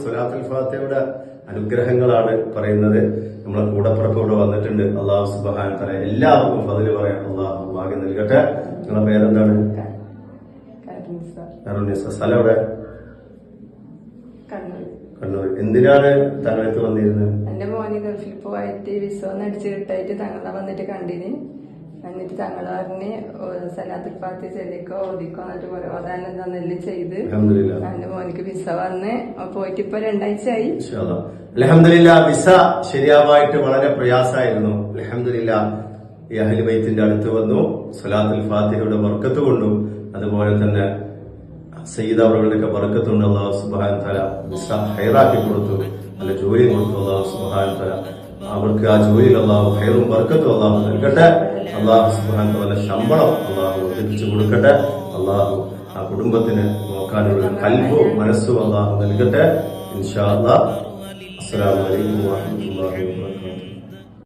സ്വലാത്തുൽ ഫാത്തിഹയുടെ അനുഗ്രഹങ്ങളാണ് പറയുന്നത്. നമ്മളെ കൂടപ്പുറപ്പ് ഇവിടെ വന്നിട്ടുണ്ട്. അള്ളാഹു സുബാൻ തല എല്ലാവർക്കും ഫതിൽ പറയാൻ അള്ളാഹു ഭാഗ്യം നൽകട്ടെ. നിങ്ങളെ പേരെന്താണ്? സ്ഥലം എവിടെ? കണ്ണൂർ. എന്തിനാണ് തങ്ങളത്ത് വന്നിരുന്നത്? എന്റെ മോന് ഗൾഫിൽ പോയിട്ട് വിസ ഒന്ന് അടിച്ച് കിട്ടായിട്ട് തങ്ങളെ വന്നിട്ട് കണ്ടിന്. എന്നിട്ട് തങ്ങൾ പറഞ്ഞ് സലാത്തുൽ ഫാത്തി ചെല്ലിക്കോ ഓതിക്കോ എന്നിട്ട് ഓതാനം തന്നെല്ലാം ചെയ്ത് എന്റെ മോനിക്ക് വിസ വന്ന് പോയിട്ട് ഇപ്പൊ രണ്ടാഴ്ചയായി. അലഹമില്ല വിസ ശരിയാവായിട്ട് വളരെ പ്രയാസായിരുന്നു അലഹമില്ല ഈ അഹലിബൈത്തിന്റെ അടുത്ത് വന്നു സലാത്തുൽ ഫാത്തിഹയുടെ വർക്കത്ത് കൊണ്ടും. അതുപോലെ തന്നെ സയ്യിദ് അവളുടെയൊക്കെ വർക്കത്തുണ്ട് അള്ളാഹു സുബാൻ തല വിസ ഹൈറാക്കി കൊടുത്തു. നല്ല ജോലി കൊടുത്തു അള്ളാഹു സുബാൻ തല അവർക്ക് ആ ജോലിയിൽ അള്ളാഹു ഹൈറും വർക്കത്തും അള്ളാഹു നൽകട്ടെ. അള്ളാഹു സുഹാൻ ശമ്പളം അള്ളാഹു വർദ്ധിപ്പിച്ചു കൊടുക്കട്ടെ. അള്ളാഹു ആ കുടുംബത്തിന് നോക്കാനുള്ള കൽവോ മനസ്സും അള്ളാഹു നൽകട്ടെ. ഇൻഷാ അള്ളാഹ് അസ്സലാമു അലൈക്കും വറഹ്മത്തുള്ളാഹി വബറകാതുഹു